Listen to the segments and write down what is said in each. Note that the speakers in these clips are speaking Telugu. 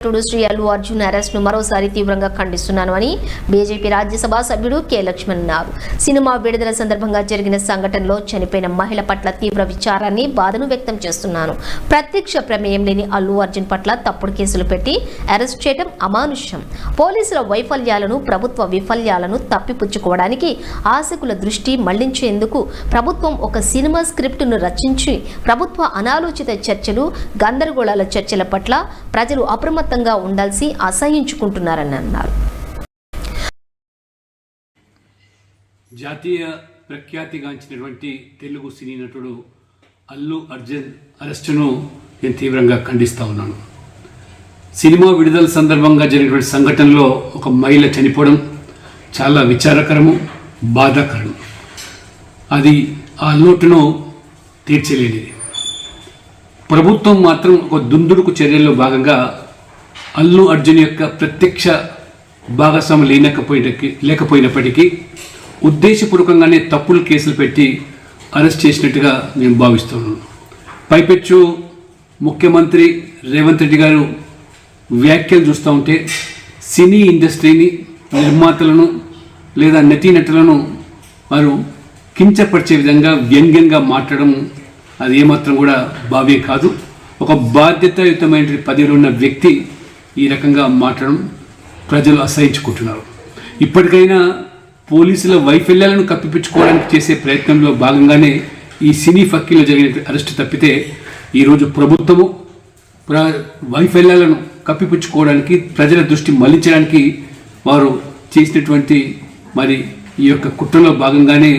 నటుడు శ్రీ అల్లు అర్జున్ అరెస్ట్ను మరోసారి తీవ్రంగా ఖండిస్తున్నాను అని బీజేపీ రాజ్యసభ సభ్యుడు కె లక్ష్మణ్ అన్నారు. సినిమా విడుదల సందర్భంగా జరిగిన సంఘటనలో చనిపోయిన మహిళ పట్ల తీవ్ర విచారాన్ని బాధను వ్యక్తం చేస్తున్నాను. ప్రత్యక్ష ప్రమేయం లేని అల్లు అర్జున్ పట్ల తప్పుడు కేసులు పెట్టి అరెస్ట్ చేయడం అమానుష్యం. పోలీసుల వైఫల్యాలను ప్రభుత్వ విఫల్యాలను తప్పిపుచ్చుకోవడానికి ఆశకుల దృష్టి మళ్ళించేందుకు ప్రభుత్వం ఒక సినిమా స్క్రిప్టును రచించి ప్రభుత్వ అనాలోచిత చర్చలు గందరగోళాల చర్చల పట్ల ప్రజలు అప్రమత్త అప్రమత్తంగా ఉండాల్సి అసహించుకుంటున్నారని అన్నారు. జాతీయ ప్రఖ్యాతిగాంచినటువంటి తెలుగు సినీ నటుడు అల్లు అర్జున్ అరెస్టును నేను తీవ్రంగా ఖండిస్తూ ఉన్నాను. సినిమా విడుదల సందర్భంగా జరిగినటువంటి సంఘటనలో ఒక మహిళ చనిపోవడం చాలా విచారకరము బాధాకరం. అది ఆ లోటును తీర్చలేనిది. ప్రభుత్వం మాత్రం ఒక దుందుడుకు చర్యల్లో భాగంగా అల్లు అర్జున్ యొక్క ప్రత్యక్ష భాగస్వామి లేనకపోయిన లేకపోయినప్పటికీ ఉద్దేశపూర్వకంగానే తప్పులు కేసులు పెట్టి అరెస్ట్ చేసినట్టుగా నేను భావిస్తున్నాను. పైపెచ్చు ముఖ్యమంత్రి రేవంత్ రెడ్డి గారు వ్యాఖ్యలు చూస్తూ ఉంటే సినీ ఇండస్ట్రీని నిర్మాతలను లేదా నటీనటులను వారు కించపరిచే విధంగా వ్యంగ్యంగా మాట్లాడడం అది ఏమాత్రం కూడా భావ్య కాదు. ఒక బాధ్యతాయుతమైన పదవిలో ఉన్న వ్యక్తి ఈ రకంగా మాట్లాడడం ప్రజలు అసహించుకుంటున్నారు. ఇప్పటికైనా పోలీసుల వైఫల్యాలను కప్పిపుచ్చుకోవడానికి చేసే ప్రయత్నంలో భాగంగానే ఈ సినీ ఫక్కీలో జరిగిన అరెస్టు తప్పితే ఈరోజు ప్రభుత్వము ప్ర వైఫల్యాలను కప్పిపుచ్చుకోవడానికి ప్రజల దృష్టి మళ్ళించడానికి వారు చేసినటువంటి మరి ఈ యొక్క కుట్రలో భాగంగానే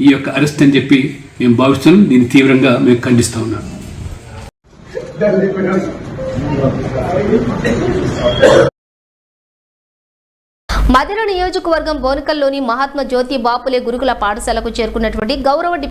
ఈ యొక్క అరెస్ట్ అని చెప్పి మేము భావిస్తున్నాం. దీన్ని తీవ్రంగా మేము ఖండిస్తూ ఉన్నాం. మదిర నియోజకవర్గం బోనకల్లోని మహాత్మా జ్యోతి బాపులే గురుకుల పాఠశాలకు చేరుకున్నటువంటి గౌరవ